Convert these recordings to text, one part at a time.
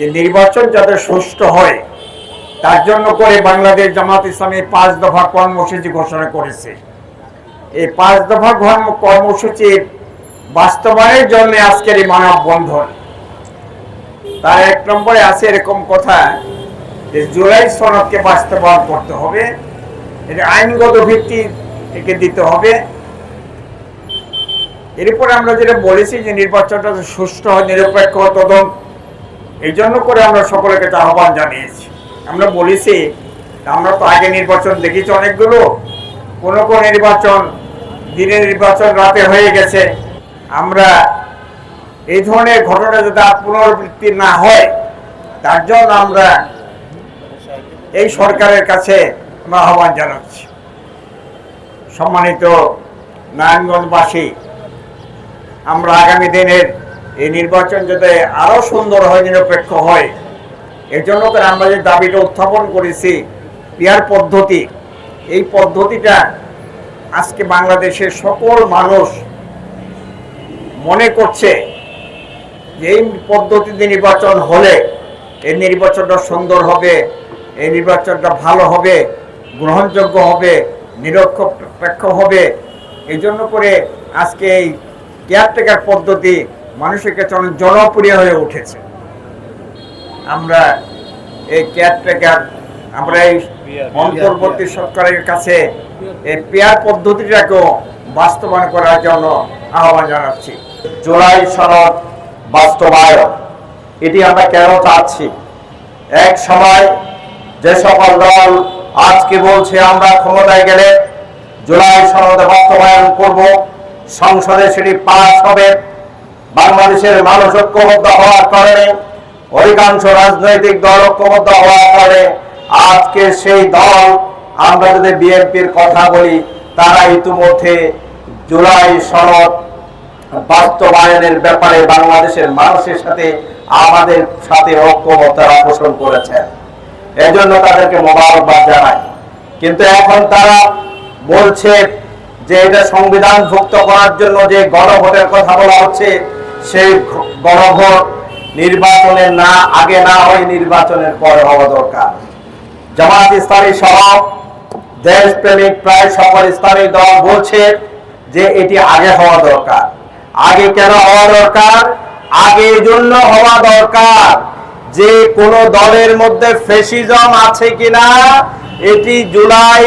যে নির্বাচন যাতে সুষ্ঠু হয়, তার জন্য করে বাংলাদেশ জামাত ইসলামী পাঁচ দফা কর্মসূচি ঘোষণা করেছে। এই পাঁচ দফা কর্ম- কর্মসূচির বাস্তবায়নের জন্য আজকের এই মানববন্ধন তার এক নম্বরে আছে এরকম কথা যে জুলাই সনদকে বাস্তবায়ন করতে হবে এটা আইনগত ভিত্তি একে দিতে হবে। এরপর আমরা যেটা বলেছি যে নির্বাচনটা সুষ্ঠু হয়, নিরপেক্ষ তদন্ত এই জন্য করে আমরা সকলের কাছে আহ্বান জানিয়েছি। আমরা বলেছি, আমরা তো আগে নির্বাচন দেখেছি অনেকগুলো। কোনো কোনো নির্বাচন দিনে নির্বাচন রাতে হয়ে গেছে। আমরা এই ধরনের ঘটনা যাতে পুনরাবৃত্তি না হয়, তার জন্য আমরা এই সরকারের কাছে আমরা আহ্বান জানাচ্ছি। সম্মানিত নারায়ণগঞ্জবাসী, আমরা আগামী দিনের এই নির্বাচন যাতে আরও সুন্দর হয়, নিরপেক্ষ হয় এর জন্য করে আমরা যে দাবিটা উত্থাপন করেছি। পিয়ার পদ্ধতি, এই পদ্ধতিটা আজকে বাংলাদেশের সকল মানুষ মনে করছে যে এই পদ্ধতিতে নির্বাচন হলে এই নির্বাচনটা সুন্দর হবে, এই নির্বাচনটা ভালো হবে, গ্রহণযোগ্য হবে, নিরপেক্ষ হবে। এই জন্য করে আজকে এই কেয়ারটেকার পদ্ধতি মানুষের কাছে অনেক জনপ্রিয় হয়ে উঠেছে। আমরা এই কেয়ারটেকার আমরা এই অন্তর্বর্তী সরকারের কাছে এই পেয়ার পদ্ধতিটাকেও বাস্তবায়ন করার জন্য আহ্বান জানাচ্ছি। জুলাই সনদ বাস্তবায়ন, এটি আমরা কেন চাচ্ছি? এক সময় যে সকল দল আজকে বলছে, আমরা ক্ষমতায় গেলে জুলাই সনদ বাস্তবায়ন করব, সংসদে সেটি পাস হবে। বাংলাদেশের মানুষ ঐক্যবদ্ধ হওয়ার কারণে অধিকাংশ রাজনৈতিক দল ঐক্যবদ্ধ হওয়ার কারণে আজকে সেই দল, আমরা যদি বিএনপির কথা বলি, তারা ইতিমধ্যে জুলাই সনদ বাস্তবায়নের ব্যাপারে বাংলাদেশের মানুষের সাথে, আমাদের সাথে ঐক্যমতারা পোষণ করেছেন এজন্য তাদেরকে মোবারকবাদ জানাই। কিন্তু এখন তারা বলছে যে এটা সংবিধান ভুক্ত করার জন্য যে গণভোটের কথা বলা হচ্ছে সেই গণভোট নির্বাচনের না, আগে না হয় নির্বাচনের পরে হওয়া দরকার। জামাত ইসলামী সহ দেশপ্রেমিক প্রায় সকল ইসলামী দল বলছে যে এটি আগে হওয়া দরকার। আগে কেন হওয়া দরকার? আগে জন্য হওয়া দরকার যে কোন দলের মধ্যে ফেসিজম আছে কিনা, এটি জুলাই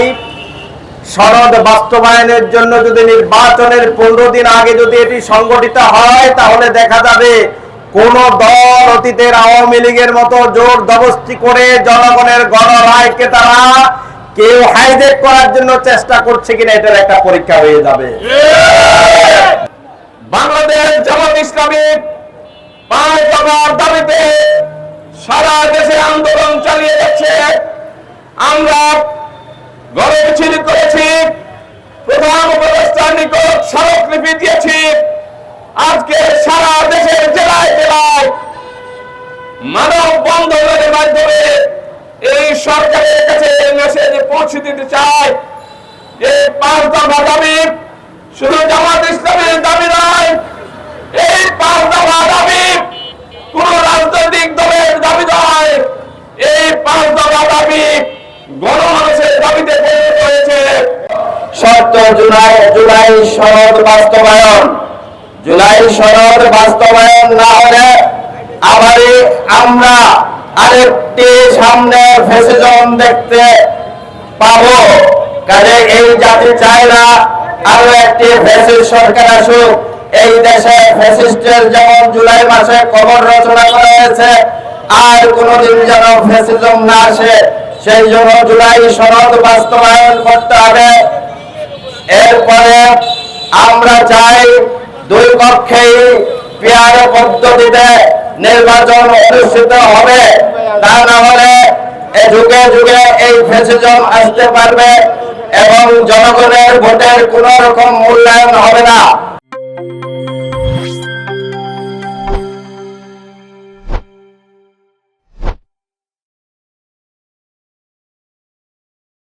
সনদ বাস্তবায়নের জন্য যদি নির্বাচনের পনেরো দিন আগে যদি এটি সংগঠিত হয়, তাহলে দেখা যাবে কোন দল অতীতের আওয়ামী লীগের মতো জোর দবস্তি করে জনগণের গণরায়কে তারা কেউ হাইজেক করার জন্য চেষ্টা করছে কিনা এটার একটা পরীক্ষা হয়ে যাবে। বাংলাদেশ জামাত ইসলামী পাঁচ দফার দাবিতে সারা দেশে আন্দোলন চালিয়ে যাচ্ছে। আমরা গড়ে মিছিল করেছি, প্রধান উপদেষ্টার নিকট স্মারকলিপি দিয়েছি। আজকে সারা দেশের জেলায় জেলায় মানব বন্ধনের মাধ্যমে এই সরকারের কাছে মেসেজ পৌঁছে দিতে চাই যে পাঁচ দফা দাবি শুধু জামাত শর্ত জুলাই জুলাই সনদ বাস্তবায়ন। জুলাই বাস্তবায়ন না হলে আবারই আমরা আরেকটি সামনে ফেসিজম দেখতে পাবো। কাজে এই জাতি চায় না আরও একটি সরকার আসুক। এই দেশে যেমন জুলাই মাসে কবর রচনা করা হয়েছে, আর কোনোদিন যেন ফেসিজম না আসে, সেই জন্য জুলাই সনদ বাস্তবায়ন করতে হবে। এরপরে আমরা চাই দুই পক্ষেই পেয়ার পদ্ধতিতে নির্বাচন অনুষ্ঠিত হবে। তা না হলে যুগে যুগে এই ফেসিজম আসতে পারবে এবং জনগণের ভোটের কোন রকম মূল্যায়ন হবে না।